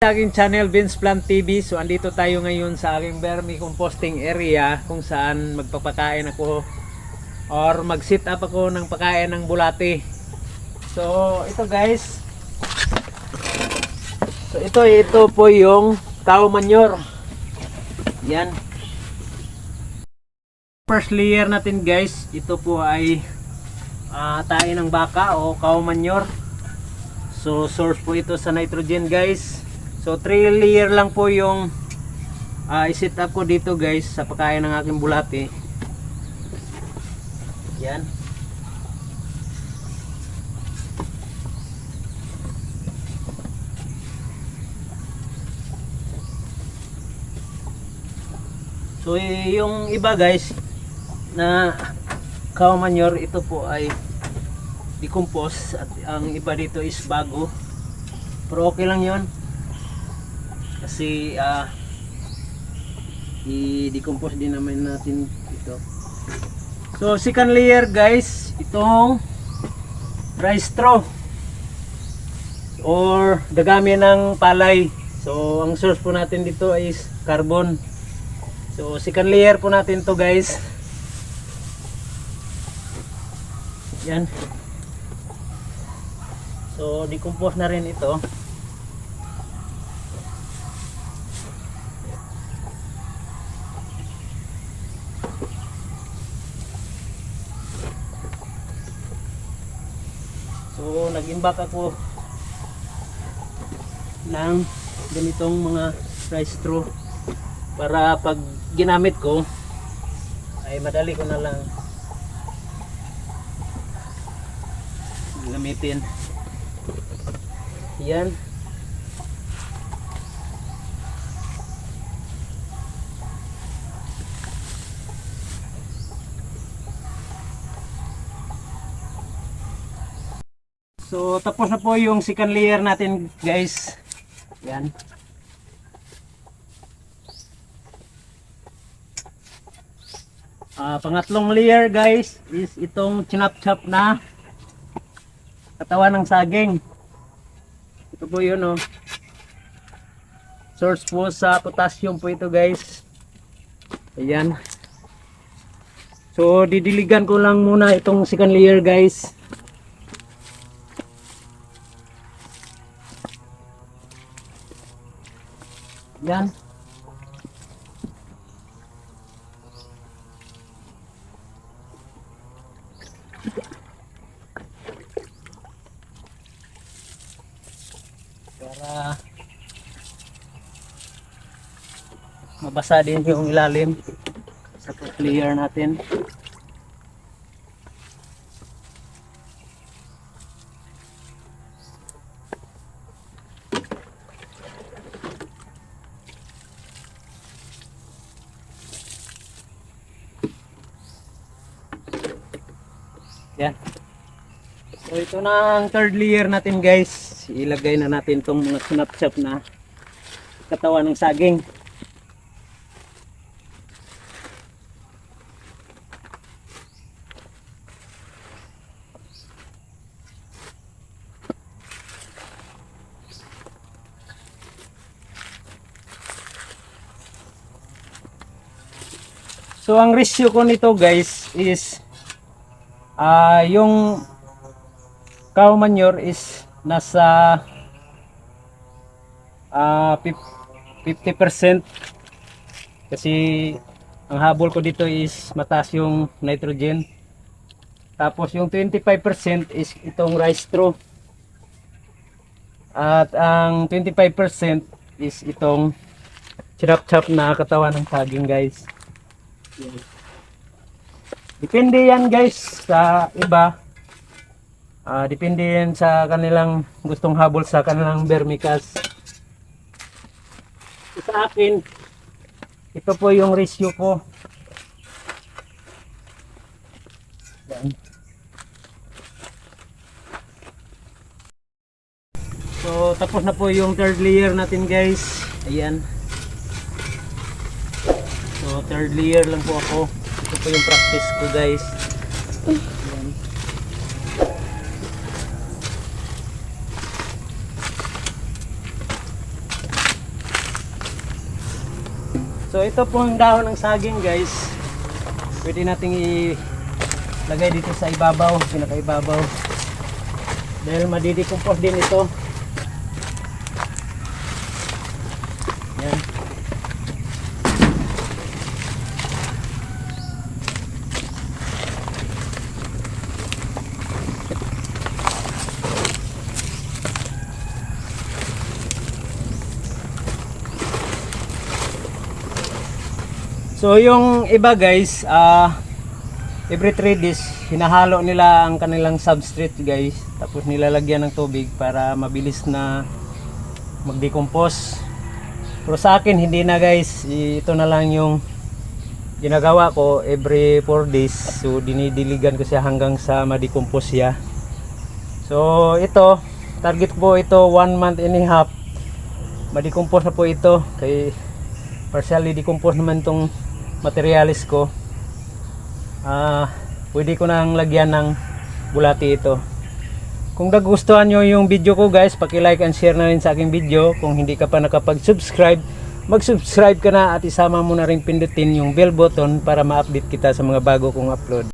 sa aking channel Vince Plant TV. So andito tayo ngayon sa aking vermi composting area kung saan magpapakain ako or mag-sit up ako ng pakain ng bulate. So ito guys. So ito ito po yung cow manure. Yan. First layer natin guys, ito po ay ah, tae ng baka o cow manure. So source po ito sa nitrogen guys. So 3 layer lang po yung uh, i-set up ko dito guys sa pagkain ng aking bulate. Yan. So yung iba guys na cow manure ito po ay decompose at ang iba dito is bago. Pero okay lang 'yon kasi ah i-decompose din naman natin ito. So second layer guys itong rice straw. Or dagami ng palay. So ang source po natin dito is carbon. So second layer po natin to guys. Yan. So decompose na rin ito So nag-imbak ako ng ganitong mga rice straw para pag ginamit ko ay madali ko na lang gamitin. Yan. So tapos na po yung second layer natin guys. Yan. Ah, pangatlong layer guys is itong chinap-chap na katawan ng saging. Ito po yun oh. Source po sa potassium po ito guys. Ayan. So didiligan ko lang muna itong second layer guys. Yan. Para mabasa din yung ilalim sa layer natin. Yan. So ito na ang third layer natin guys. Ilagay na natin tong mga sinapsap na katawan ng saging. So ang ratio ko nito guys is Ah, yung cow manure is nasa ah 50% kasi ang habol ko dito is mataas yung nitrogen. Tapos yung 25% is itong rice straw. At ang 25% is itong chirap-chap na katawan ng saging guys. Yan. Depende yan guys sa iba. Ah, depende yan sa kanilang gustong habol sa kanilang vermicast. Sa akin, ito po yung ratio ko. Yan. So, tapos na po yung third layer natin guys. Ayan. So, third layer lang po ako ito po yung practice ko guys. So ito po ang dahon ng saging guys. Pwede nating ilagay dito sa ibabaw pinakaibabaw. Dahil madidecompose din ito. So yung iba guys, ah every 3 days hinahalo nila ang kanilang substrate guys tapos nilalagyan ng tubig para mabilis na mag-decompose. Pero sa akin hindi na guys, ito na lang yung ginagawa ko every 4 days. So dinidiligan ko siya hanggang sa ma-decompose siya. So ito, target po ito 1 month and a half. Ma-decompose na po ito kay partially decompose naman tong materialis ko. Ah pwede ko nang lagyan ng bulati ito. Kung nagustuhan nyo yung video ko guys paki-like and share na rin sa aking video. Kung hindi ka pa nakapag-subscribe mag-subscribe ka na at isama mo na rin pindutin yung bell button para ma-update kita sa mga bago kong upload